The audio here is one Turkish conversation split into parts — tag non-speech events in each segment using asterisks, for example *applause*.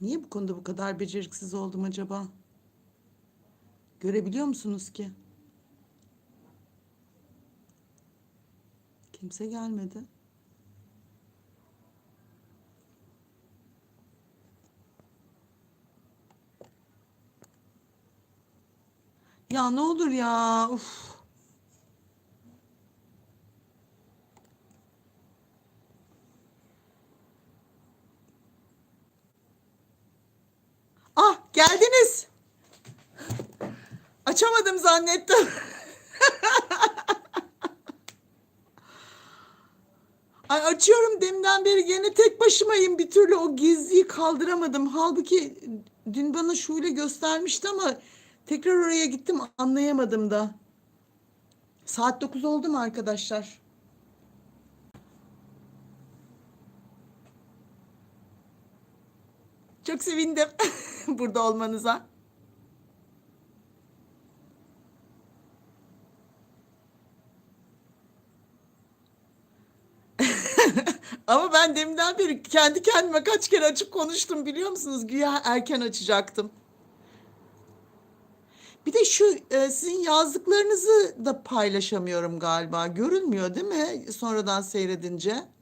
Niye bu konuda bu kadar beceriksiz oldum acaba? Görebiliyor musunuz ki? Kimse gelmedi. Ya ne olur ya. Uf. Geldiniz. Açamadım zannettim. *laughs* Ay açıyorum deminden beri gene tek başımayım bir türlü o gizliyi kaldıramadım. Halbuki dün bana şöyle göstermişti ama tekrar oraya gittim anlayamadım da. Saat 9 oldu mu arkadaşlar? Çok sevindim *laughs* burada olmanıza. *laughs* Ama ben deminden beri kendi kendime kaç kere açıp konuştum biliyor musunuz? Güya erken açacaktım. Bir de şu e, sizin yazdıklarınızı da paylaşamıyorum galiba. Görünmüyor değil mi sonradan seyredince?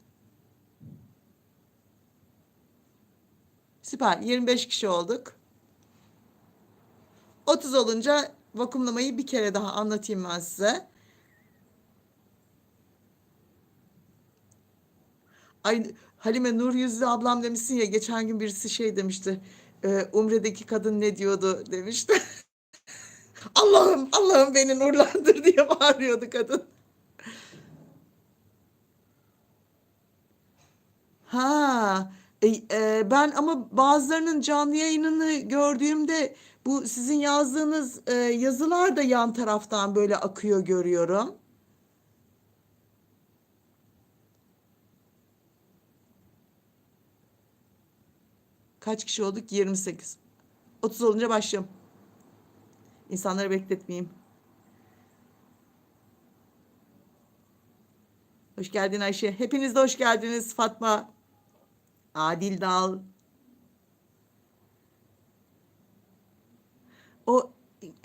Süper. 25 kişi olduk. 30 olunca vakumlamayı bir kere daha anlatayım ben size. Ay Halime Nur Yüzlü ablam demişsin ya geçen gün birisi şey demişti. E, Umre'deki kadın ne diyordu demişti. *laughs* Allah'ım Allah'ım beni nurlandır diye bağırıyordu kadın. Ha, e, e, ben ama bazılarının canlı yayınını gördüğümde bu sizin yazdığınız e, yazılar da yan taraftan böyle akıyor görüyorum. Kaç kişi olduk? 28. 30 olunca başlıyorum. İnsanları bekletmeyeyim. Hoş geldin Ayşe. Hepiniz de hoş geldiniz Fatma. Adil Dal. O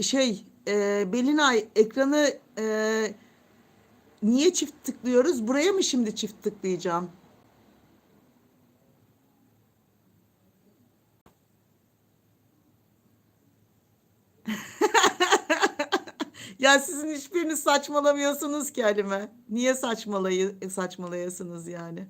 şey e, Belinay ekranı e, niye çift tıklıyoruz? Buraya mı şimdi çift tıklayacağım? *laughs* Ya sizin hiçbiriniz saçmalamıyorsunuz ki Halime. Niye saçmalayı saçmalayasınız yani?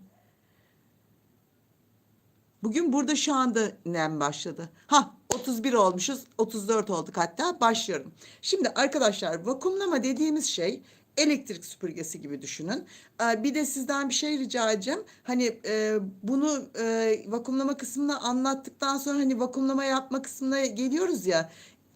Bugün burada şu anda nem başladı. Ha 31 olmuşuz. 34 olduk hatta. Başlıyorum. Şimdi arkadaşlar vakumlama dediğimiz şey elektrik süpürgesi gibi düşünün. Ee, bir de sizden bir şey rica edeceğim. Hani e, bunu e, vakumlama kısmını anlattıktan sonra hani vakumlama yapma kısmına geliyoruz ya.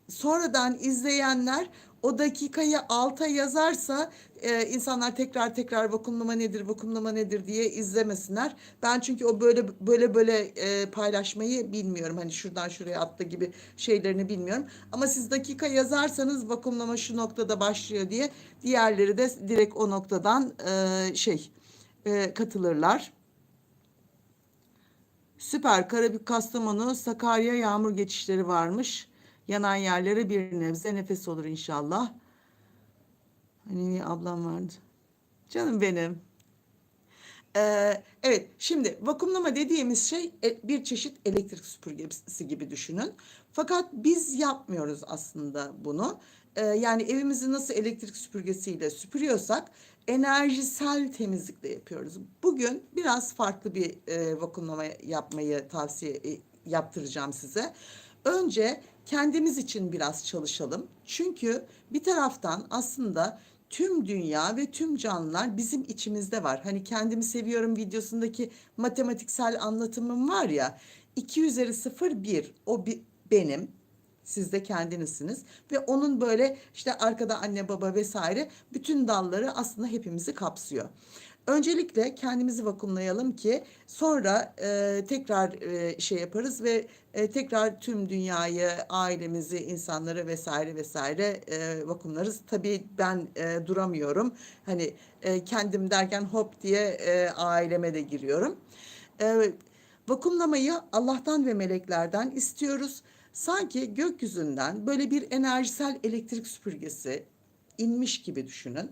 Sonradan izleyenler o dakikayı alta yazarsa e, insanlar tekrar tekrar vakumlama nedir vakumlama nedir diye izlemesinler. Ben çünkü o böyle böyle böyle e, paylaşmayı bilmiyorum. Hani şuradan şuraya atla gibi şeylerini bilmiyorum. Ama siz dakika yazarsanız vakumlama şu noktada başlıyor diye diğerleri de direkt o noktadan e, şey e, katılırlar. Süper. Karabük, Kastamonu, Sakarya yağmur geçişleri varmış. Yanan yerlere bir nebze nefes olur inşallah. Hani ablam vardı. Canım benim. Ee, evet şimdi vakumlama dediğimiz şey e, bir çeşit elektrik süpürgesi gibi düşünün. Fakat biz yapmıyoruz aslında bunu. Ee, yani evimizi nasıl elektrik süpürgesiyle süpürüyorsak enerjisel temizlikle yapıyoruz. Bugün biraz farklı bir e, vakumlama yapmayı tavsiye e, yaptıracağım size. Önce kendimiz için biraz çalışalım. Çünkü bir taraftan aslında tüm dünya ve tüm canlılar bizim içimizde var. Hani kendimi seviyorum videosundaki matematiksel anlatımım var ya. 2 üzeri 0 1 o bir, benim. Siz de kendinizsiniz ve onun böyle işte arkada anne baba vesaire bütün dalları aslında hepimizi kapsıyor. Öncelikle kendimizi vakumlayalım ki sonra e, tekrar e, şey yaparız ve e, tekrar tüm dünyayı, ailemizi, insanları vesaire vesaire e, vakumlarız. Tabii ben e, duramıyorum. Hani e, kendim derken hop diye e, aileme de giriyorum. Evet. Vakumlamayı Allah'tan ve meleklerden istiyoruz. Sanki gökyüzünden böyle bir enerjisel elektrik süpürgesi inmiş gibi düşünün.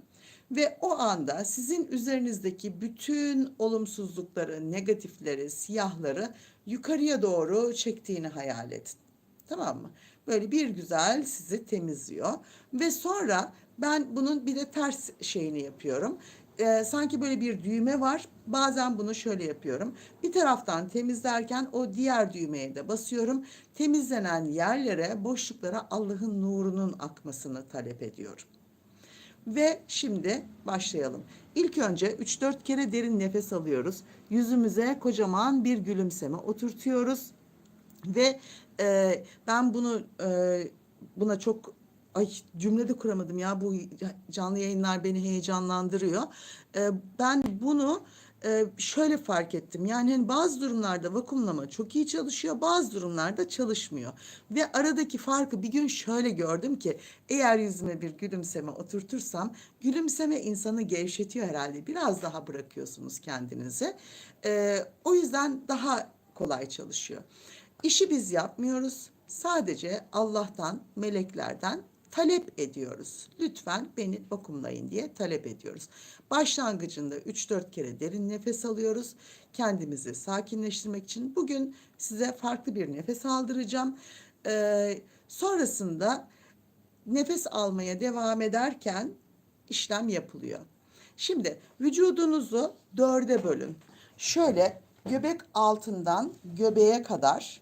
Ve o anda sizin üzerinizdeki bütün olumsuzlukları, negatifleri, siyahları yukarıya doğru çektiğini hayal edin. Tamam mı? Böyle bir güzel sizi temizliyor. Ve sonra ben bunun bir de ters şeyini yapıyorum. Ee, sanki böyle bir düğme var. Bazen bunu şöyle yapıyorum. Bir taraftan temizlerken o diğer düğmeye de basıyorum. Temizlenen yerlere, boşluklara Allah'ın nurunun akmasını talep ediyorum. Ve şimdi başlayalım. İlk önce 3-4 kere derin nefes alıyoruz. Yüzümüze kocaman bir gülümseme oturtuyoruz. Ve e, ben bunu e, buna çok ay cümlede kuramadım ya bu canlı yayınlar beni heyecanlandırıyor. E, ben bunu şöyle fark ettim. Yani hani bazı durumlarda vakumlama çok iyi çalışıyor, bazı durumlarda çalışmıyor. Ve aradaki farkı bir gün şöyle gördüm ki eğer yüzüme bir gülümseme oturtursam gülümseme insanı gevşetiyor herhalde. Biraz daha bırakıyorsunuz kendinizi. E, o yüzden daha kolay çalışıyor. İşi biz yapmıyoruz. Sadece Allah'tan, meleklerden talep ediyoruz. Lütfen beni vakumlayın diye talep ediyoruz. Başlangıcında 3-4 kere derin nefes alıyoruz. Kendimizi sakinleştirmek için bugün size farklı bir nefes aldıracağım. Ee, sonrasında nefes almaya devam ederken işlem yapılıyor. Şimdi vücudunuzu dörde bölün. Şöyle göbek altından göbeğe kadar,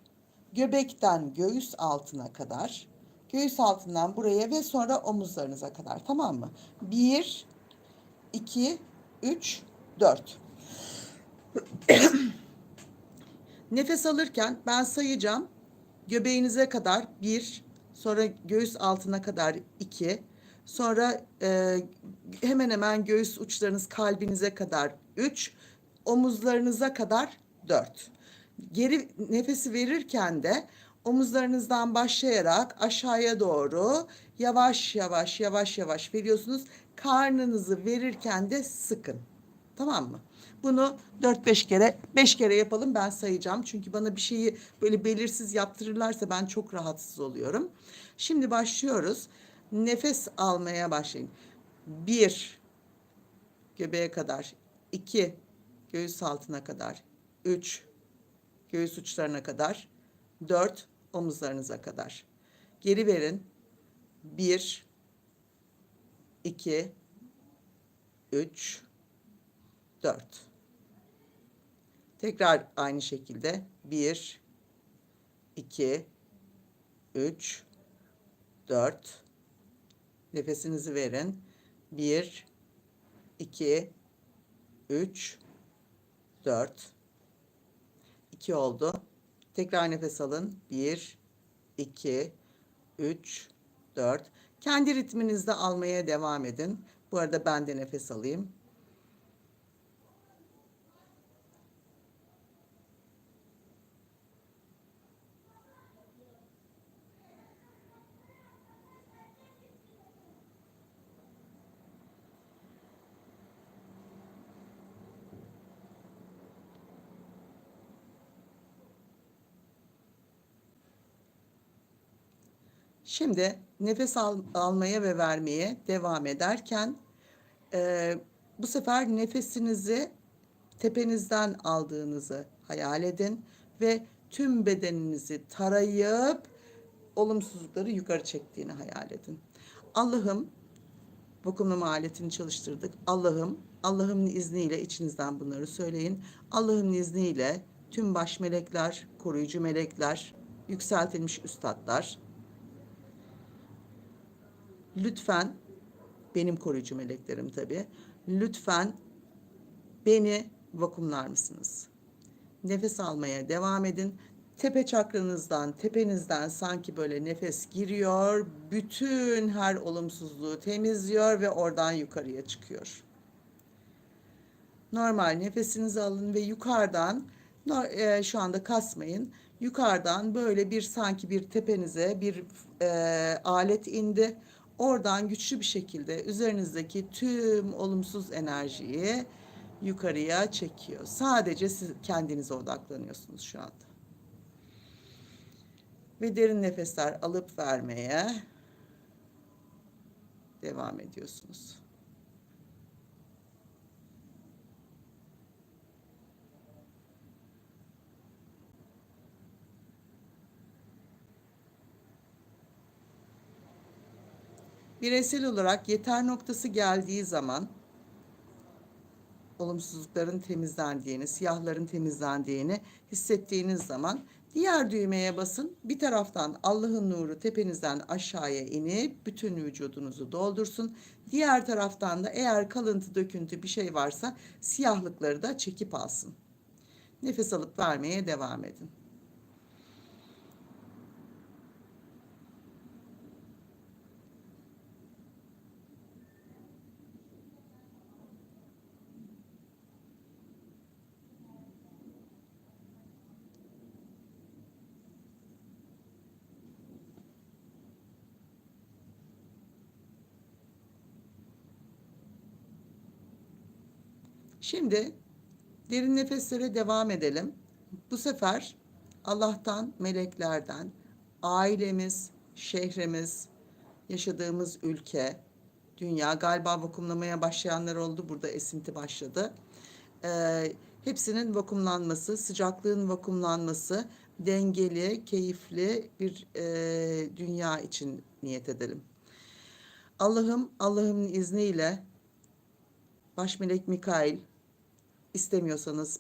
göbekten göğüs altına kadar, göğüs altından buraya ve sonra omuzlarınıza kadar tamam mı? Bir, iki, üç, dört. *coughs* Nefes alırken ben sayacağım. Göbeğinize kadar bir, sonra göğüs altına kadar iki, sonra e, hemen hemen göğüs uçlarınız kalbinize kadar üç, omuzlarınıza kadar dört. Geri nefesi verirken de omuzlarınızdan başlayarak aşağıya doğru yavaş yavaş yavaş yavaş veriyorsunuz. Karnınızı verirken de sıkın. Tamam mı? Bunu 4-5 kere, 5 kere yapalım ben sayacağım. Çünkü bana bir şeyi böyle belirsiz yaptırırlarsa ben çok rahatsız oluyorum. Şimdi başlıyoruz. Nefes almaya başlayın. 1 göbeğe kadar, 2 göğüs altına kadar, 3 göğüs uçlarına kadar, 4 omuzlarınıza kadar. Geri verin. 1 2 3 4 Tekrar aynı şekilde 1 2 3 4 Nefesinizi verin. 1 2 3 4 2 oldu. Tekrar nefes alın. 1, 2, 3, 4. Kendi ritminizde almaya devam edin. Bu arada ben de nefes alayım. Şimdi nefes al, almaya ve vermeye devam ederken e, bu sefer nefesinizi tepenizden aldığınızı hayal edin ve tüm bedeninizi tarayıp olumsuzlukları yukarı çektiğini hayal edin. Allah'ım vakumlama aletini çalıştırdık. Allah'ım, Allah'ın izniyle içinizden bunları söyleyin. Allah'ın izniyle tüm baş melekler, koruyucu melekler, yükseltilmiş üstadlar, lütfen benim koruyucu meleklerim tabii. Lütfen beni vakumlar mısınız? Nefes almaya devam edin. Tepe çakranızdan, tepenizden sanki böyle nefes giriyor. Bütün her olumsuzluğu temizliyor ve oradan yukarıya çıkıyor. Normal nefesinizi alın ve yukarıdan e, şu anda kasmayın. Yukarıdan böyle bir sanki bir tepenize bir e, alet indi Oradan güçlü bir şekilde üzerinizdeki tüm olumsuz enerjiyi yukarıya çekiyor. Sadece siz kendinize odaklanıyorsunuz şu anda. Ve derin nefesler alıp vermeye devam ediyorsunuz. Bireysel olarak yeter noktası geldiği zaman olumsuzlukların temizlendiğini, siyahların temizlendiğini hissettiğiniz zaman diğer düğmeye basın. Bir taraftan Allah'ın nuru tepenizden aşağıya inip bütün vücudunuzu doldursun. Diğer taraftan da eğer kalıntı, döküntü bir şey varsa siyahlıkları da çekip alsın. Nefes alıp vermeye devam edin. Şimdi derin nefeslere devam edelim. Bu sefer Allah'tan, meleklerden, ailemiz, şehrimiz, yaşadığımız ülke, dünya galiba vakumlamaya başlayanlar oldu. Burada esinti başladı. Ee, hepsinin vakumlanması, sıcaklığın vakumlanması, dengeli, keyifli bir e, dünya için niyet edelim. Allah'ım, Allah'ın izniyle Baş melek Mikail, istemiyorsanız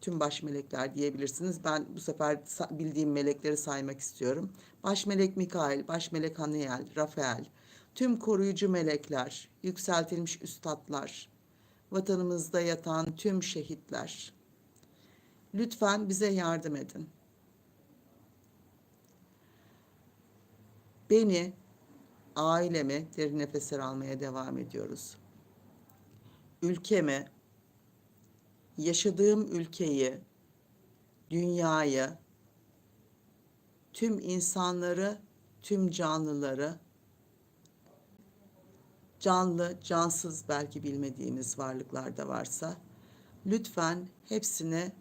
tüm baş melekler diyebilirsiniz. Ben bu sefer bildiğim melekleri saymak istiyorum. Baş melek Mikail, baş melek Haniel, Rafael, tüm koruyucu melekler, yükseltilmiş üstadlar, vatanımızda yatan tüm şehitler. Lütfen bize yardım edin. Beni, ailemi derin nefesler almaya devam ediyoruz. Ülkemi, yaşadığım ülkeyi, dünyayı, tüm insanları, tüm canlıları, canlı, cansız belki bilmediğiniz varlıklar da varsa, lütfen hepsini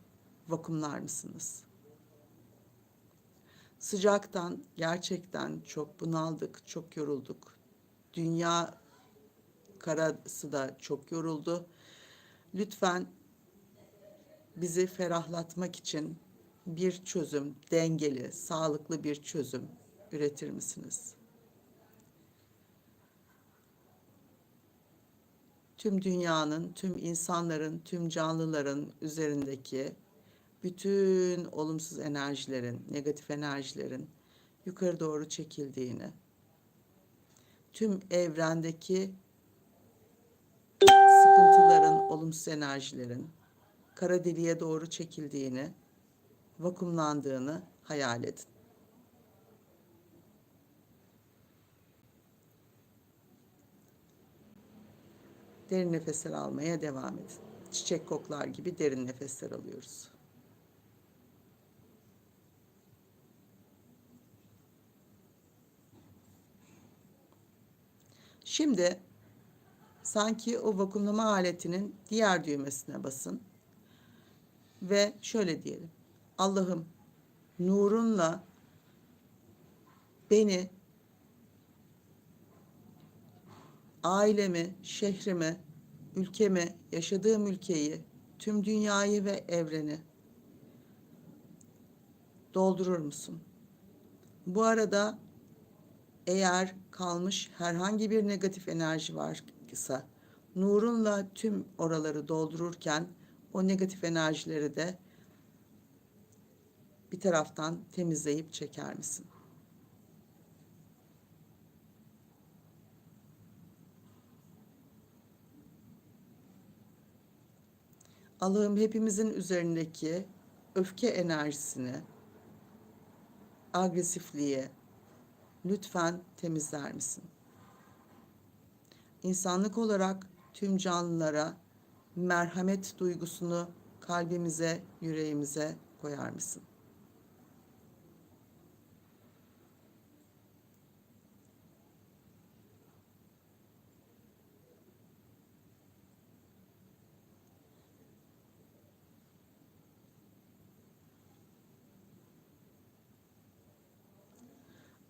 vakumlar mısınız? Sıcaktan gerçekten çok bunaldık, çok yorulduk. Dünya karası da çok yoruldu. Lütfen bizi ferahlatmak için bir çözüm, dengeli, sağlıklı bir çözüm üretir misiniz? Tüm dünyanın, tüm insanların, tüm canlıların üzerindeki bütün olumsuz enerjilerin, negatif enerjilerin yukarı doğru çekildiğini, tüm evrendeki sıkıntıların, olumsuz enerjilerin kara deliğe doğru çekildiğini, vakumlandığını hayal edin. Derin nefesler almaya devam edin. Çiçek koklar gibi derin nefesler alıyoruz. Şimdi sanki o vakumlama aletinin diğer düğmesine basın ve şöyle diyelim. Allah'ım nurunla beni ailemi, şehrimi, ülkemi, yaşadığım ülkeyi, tüm dünyayı ve evreni doldurur musun? Bu arada eğer kalmış herhangi bir negatif enerji varsa nurunla tüm oraları doldururken o negatif enerjileri de bir taraftan temizleyip çeker misin? Allah'ım hepimizin üzerindeki öfke enerjisini, agresifliği lütfen temizler misin? İnsanlık olarak tüm canlılara merhamet duygusunu kalbimize, yüreğimize koyar mısın?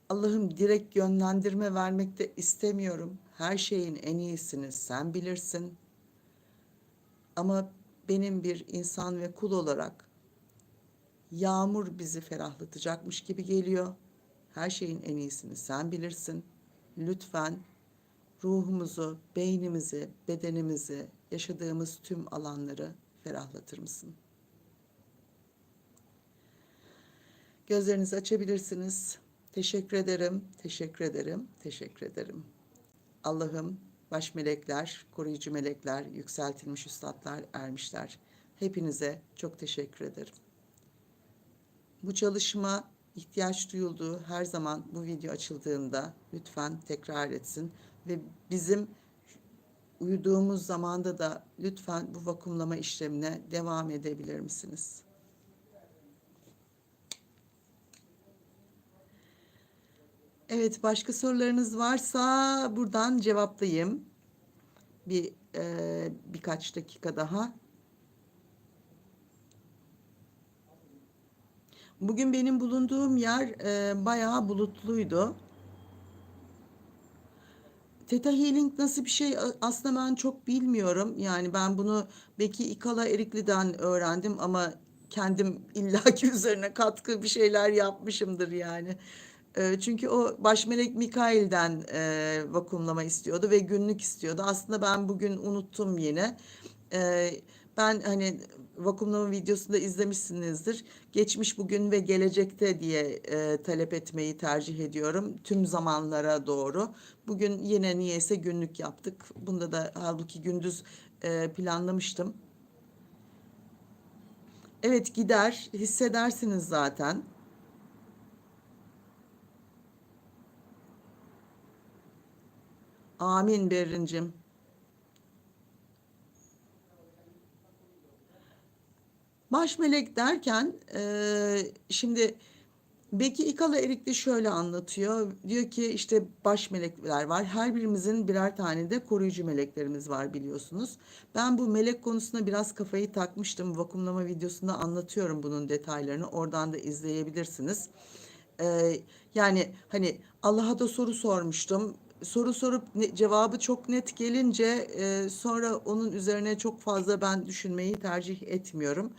Allah'ım direkt yönlendirme vermek de istemiyorum. Her şeyin en iyisini sen bilirsin. Ama benim bir insan ve kul olarak yağmur bizi ferahlatacakmış gibi geliyor. Her şeyin en iyisini sen bilirsin. Lütfen ruhumuzu, beynimizi, bedenimizi, yaşadığımız tüm alanları ferahlatır mısın? Gözlerinizi açabilirsiniz. Teşekkür ederim, teşekkür ederim, teşekkür ederim. Allah'ım, baş melekler, koruyucu melekler, yükseltilmiş üstadlar, ermişler. Hepinize çok teşekkür ederim. Bu çalışma ihtiyaç duyulduğu her zaman bu video açıldığında lütfen tekrar etsin ve bizim uyuduğumuz zamanda da lütfen bu vakumlama işlemine devam edebilir misiniz? Evet, başka sorularınız varsa buradan cevaplayayım. Bir e, birkaç dakika daha. Bugün benim bulunduğum yer e, bayağı bulutluydu. Theta Healing nasıl bir şey aslında ben çok bilmiyorum. Yani ben bunu Beki İkala Erikli'den öğrendim ama kendim illaki *laughs* üzerine katkı bir şeyler yapmışımdır yani. E, çünkü o baş melek Mikail'den e, vakumlama istiyordu ve günlük istiyordu. Aslında ben bugün unuttum yine. E, ben hani vakumlama videosunda izlemişsinizdir. Geçmiş, bugün ve gelecekte diye e, talep etmeyi tercih ediyorum. Tüm zamanlara doğru. Bugün yine niyeyse günlük yaptık. Bunda da halbuki gündüz e, planlamıştım. Evet gider, hissedersiniz zaten. Amin Berrincim. Baş melek derken e, şimdi Beki İkala Erikli şöyle anlatıyor. Diyor ki işte baş melekler var. Her birimizin birer tane de koruyucu meleklerimiz var biliyorsunuz. Ben bu melek konusuna biraz kafayı takmıştım. Vakumlama videosunda anlatıyorum bunun detaylarını. Oradan da izleyebilirsiniz. Ee, yani hani Allah'a da soru sormuştum soru sorup ne, cevabı çok net gelince e, sonra onun üzerine çok fazla ben düşünmeyi tercih etmiyorum.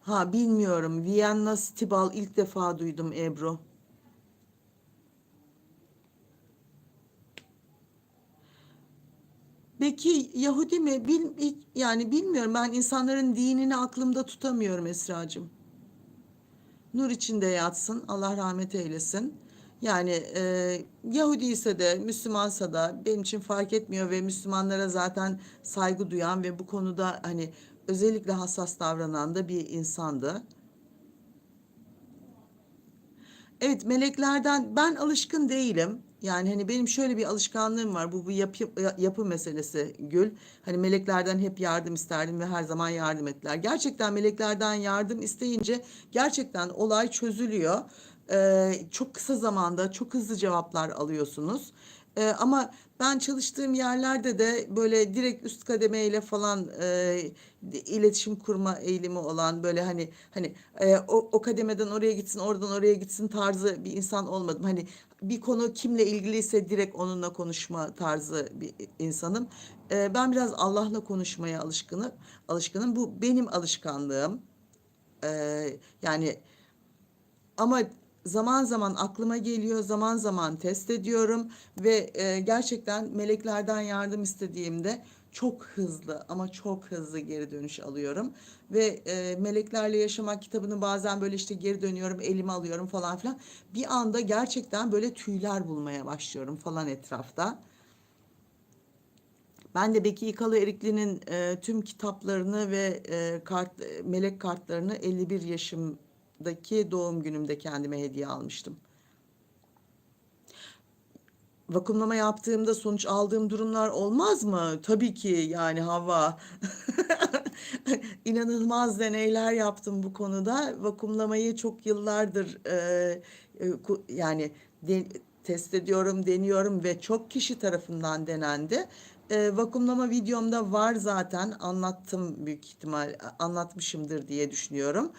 Ha bilmiyorum. Vienna Stibal ilk defa duydum Ebru. Peki Yahudi mi? Bil, yani bilmiyorum. Ben insanların dinini aklımda tutamıyorum Esracığım. Nur içinde yatsın. Allah rahmet eylesin. Yani e, Yahudi ise de Müslümansa da benim için fark etmiyor ve Müslümanlara zaten saygı duyan ve bu konuda hani özellikle hassas davranan da bir insandı. Evet meleklerden ben alışkın değilim. Yani hani benim şöyle bir alışkanlığım var. Bu bu yapı, yapı meselesi Gül. Hani meleklerden hep yardım isterdim ve her zaman yardım ettiler. Gerçekten meleklerden yardım isteyince gerçekten olay çözülüyor. Ee, çok kısa zamanda çok hızlı cevaplar alıyorsunuz. Ee, ama ben çalıştığım yerlerde de böyle direkt üst kademeyle falan e, iletişim kurma eğilimi olan böyle hani hani e, o, o kademeden oraya gitsin oradan oraya gitsin tarzı bir insan olmadım. Hani bir konu kimle ilgiliyse direkt onunla konuşma tarzı bir insanım. E, ben biraz Allah'la konuşmaya alışkınım. Alışkınım. Bu benim alışkanlığım. E, yani ama zaman zaman aklıma geliyor, zaman zaman test ediyorum ve e, gerçekten meleklerden yardım istediğimde çok hızlı ama çok hızlı geri dönüş alıyorum ve e, meleklerle yaşamak kitabını bazen böyle işte geri dönüyorum, elime alıyorum falan filan. Bir anda gerçekten böyle tüyler bulmaya başlıyorum falan etrafta. Ben de Beki İkalı Erikli'nin e, tüm kitaplarını ve e, kart, melek kartlarını 51 yaşım daki doğum günümde kendime hediye almıştım. Vakumlama yaptığımda sonuç aldığım durumlar olmaz mı? Tabii ki yani hava. *laughs* İnanılmaz deneyler yaptım bu konuda. Vakumlamayı çok yıllardır e, e, yani de, test ediyorum, deniyorum ve çok kişi tarafından denendi. E, vakumlama videomda var zaten anlattım büyük ihtimal anlatmışımdır diye düşünüyorum.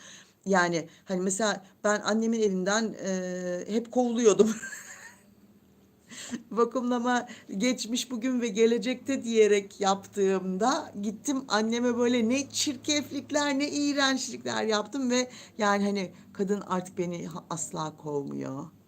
Yani hani mesela ben annemin evinden e, hep kovuluyordum. *laughs* vakumlama geçmiş bugün ve gelecekte diyerek yaptığımda gittim anneme böyle ne çirkeflikler ne iğrençlikler yaptım ve yani hani kadın artık beni asla kovmuyor.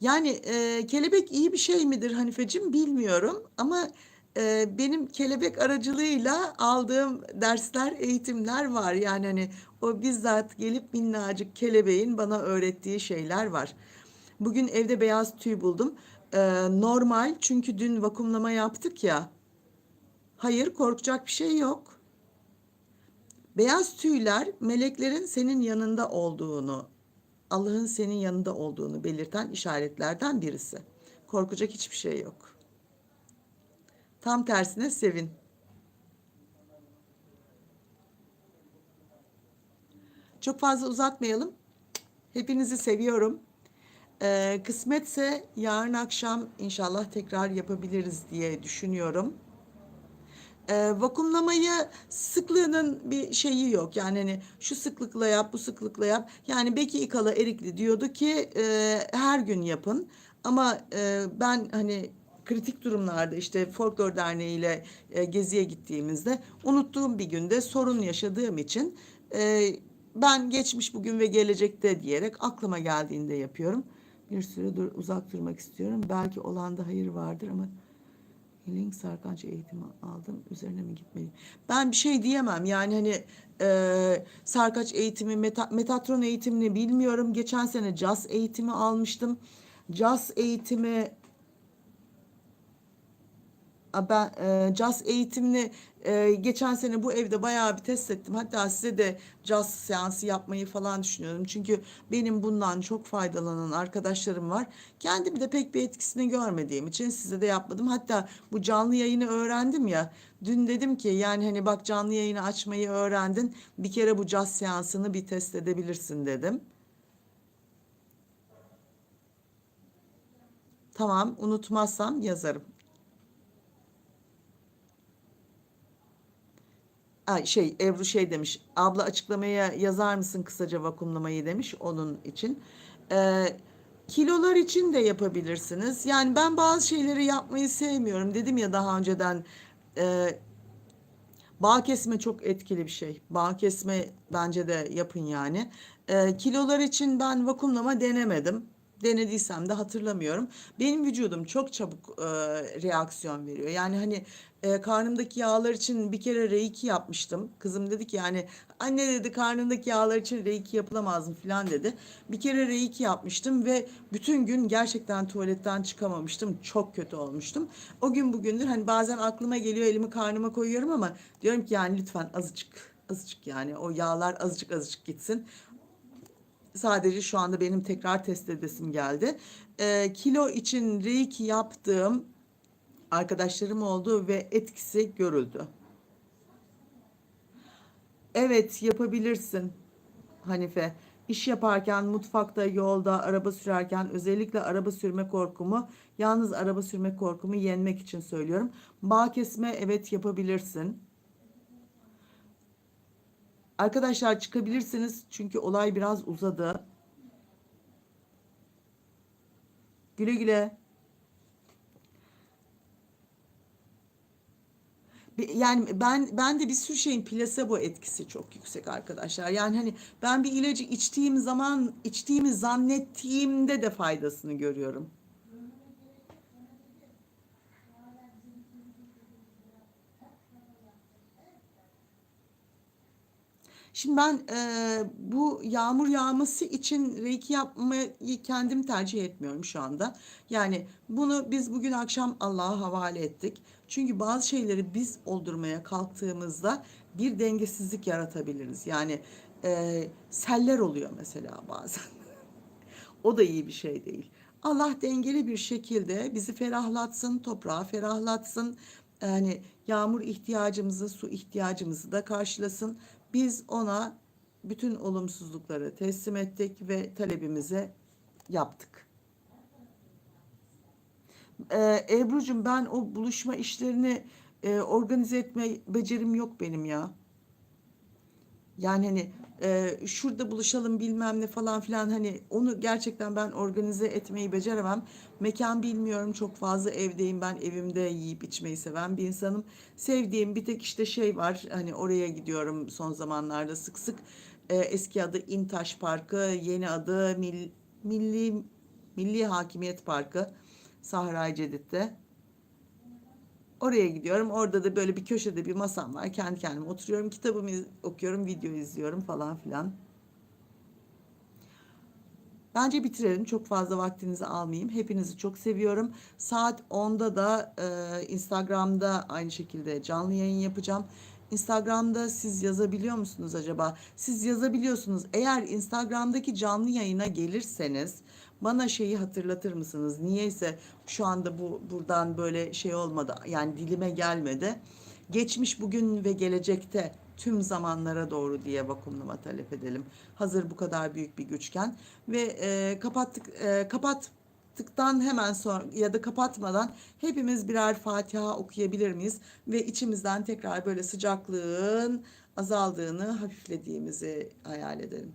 Yani e, kelebek iyi bir şey midir Hanifeciğim bilmiyorum ama e, benim kelebek aracılığıyla aldığım dersler, eğitimler var. Yani hani o bizzat gelip minnacık kelebeğin bana öğrettiği şeyler var. Bugün evde beyaz tüy buldum. E, normal çünkü dün vakumlama yaptık ya. Hayır korkacak bir şey yok. Beyaz tüyler meleklerin senin yanında olduğunu, Allah'ın senin yanında olduğunu belirten işaretlerden birisi. Korkacak hiçbir şey yok. Tam tersine sevin. Çok fazla uzatmayalım. Hepinizi seviyorum. Ee, kısmetse yarın akşam inşallah tekrar yapabiliriz diye düşünüyorum. E, vakumlamayı sıklığının bir şeyi yok. Yani hani şu sıklıkla yap, bu sıklıkla yap. Yani Beki İkala Erikli diyordu ki e, her gün yapın. Ama e, ben hani kritik durumlarda işte Folklor Derneği ile e, geziye gittiğimizde unuttuğum bir günde sorun yaşadığım için e, ben geçmiş bugün ve gelecekte diyerek aklıma geldiğinde yapıyorum. Bir süre dur, uzak durmak istiyorum. Belki olanda hayır vardır ama Healing sarkanç eğitimi aldım. Üzerine mi gitmeliyim? Ben bir şey diyemem. Yani hani e, sarkaç eğitimi, meta, metatron eğitimini bilmiyorum. Geçen sene jazz eğitimi almıştım. Jazz eğitimi ben e, jazz eğitimini e, geçen sene bu evde bayağı bir test ettim. Hatta size de jazz seansı yapmayı falan düşünüyorum. Çünkü benim bundan çok faydalanan arkadaşlarım var. Kendim de pek bir etkisini görmediğim için size de yapmadım. Hatta bu canlı yayını öğrendim ya. Dün dedim ki yani hani bak canlı yayını açmayı öğrendin. Bir kere bu jazz seansını bir test edebilirsin dedim. Tamam, unutmazsam yazarım. Şey Ebru şey demiş. Abla açıklamaya yazar mısın kısaca vakumlamayı demiş onun için. Ee, kilolar için de yapabilirsiniz. Yani ben bazı şeyleri yapmayı sevmiyorum. Dedim ya daha önceden e, bağ kesme çok etkili bir şey. Bağ kesme bence de yapın yani. Ee, kilolar için ben vakumlama denemedim. Denediysem de hatırlamıyorum. Benim vücudum çok çabuk e, reaksiyon veriyor. Yani hani e, karnımdaki yağlar için bir kere reiki yapmıştım. Kızım dedi ki yani anne dedi karnındaki yağlar için reiki yapılamaz mı falan dedi. Bir kere reiki yapmıştım ve bütün gün gerçekten tuvaletten çıkamamıştım. Çok kötü olmuştum. O gün bugündür hani bazen aklıma geliyor elimi karnıma koyuyorum ama diyorum ki yani lütfen azıcık azıcık yani o yağlar azıcık azıcık gitsin. Sadece şu anda benim tekrar test edesim geldi. Ee, kilo için reiki yaptığım arkadaşlarım oldu ve etkisi görüldü. Evet yapabilirsin Hanife. İş yaparken, mutfakta, yolda, araba sürerken özellikle araba sürme korkumu, yalnız araba sürme korkumu yenmek için söylüyorum. Bağ kesme evet yapabilirsin. Arkadaşlar çıkabilirsiniz çünkü olay biraz uzadı. Güle güle. Yani ben ben de bir sürü şeyin plasebo etkisi çok yüksek arkadaşlar. Yani hani ben bir ilacı içtiğim zaman içtiğimi zannettiğimde de faydasını görüyorum. Şimdi ben e, bu yağmur yağması için reiki yapmayı kendim tercih etmiyorum şu anda. Yani bunu biz bugün akşam Allah'a havale ettik. Çünkü bazı şeyleri biz oldurmaya kalktığımızda bir dengesizlik yaratabiliriz. Yani e, seller oluyor mesela bazen. *laughs* O da iyi bir şey değil. Allah dengeli bir şekilde bizi ferahlatsın, toprağı ferahlatsın. Yani yağmur ihtiyacımızı, su ihtiyacımızı da karşılasın. Biz ona bütün olumsuzlukları teslim ettik ve talebimizi yaptık. Ee, Ebru'cum ben o buluşma işlerini e, organize etme becerim yok benim ya. Yani hani e, şurada buluşalım bilmem ne falan filan hani onu gerçekten ben organize etmeyi beceremem. Mekan bilmiyorum çok fazla evdeyim ben evimde yiyip içmeyi seven bir insanım. Sevdiğim bir tek işte şey var hani oraya gidiyorum son zamanlarda sık sık. E, eski adı İntaş Parkı yeni adı Mil- Milli Milli Hakimiyet Parkı Sahra-i Cedid'de. Oraya gidiyorum. Orada da böyle bir köşede bir masam var. Kendi kendime oturuyorum. Kitabımı okuyorum, video izliyorum falan filan. Bence bitirelim. Çok fazla vaktinizi almayayım. Hepinizi çok seviyorum. Saat 10'da da e, Instagram'da aynı şekilde canlı yayın yapacağım. Instagram'da siz yazabiliyor musunuz acaba? Siz yazabiliyorsunuz. Eğer Instagram'daki canlı yayına gelirseniz bana şeyi hatırlatır mısınız? Niyeyse şu anda bu buradan böyle şey olmadı. Yani dilime gelmedi. Geçmiş, bugün ve gelecekte tüm zamanlara doğru diye vakumlama talep edelim. Hazır bu kadar büyük bir güçken ve e, kapattık e, kapattıktan hemen sonra ya da kapatmadan hepimiz birer Fatiha okuyabilir miyiz ve içimizden tekrar böyle sıcaklığın azaldığını, hafiflediğimizi hayal edelim.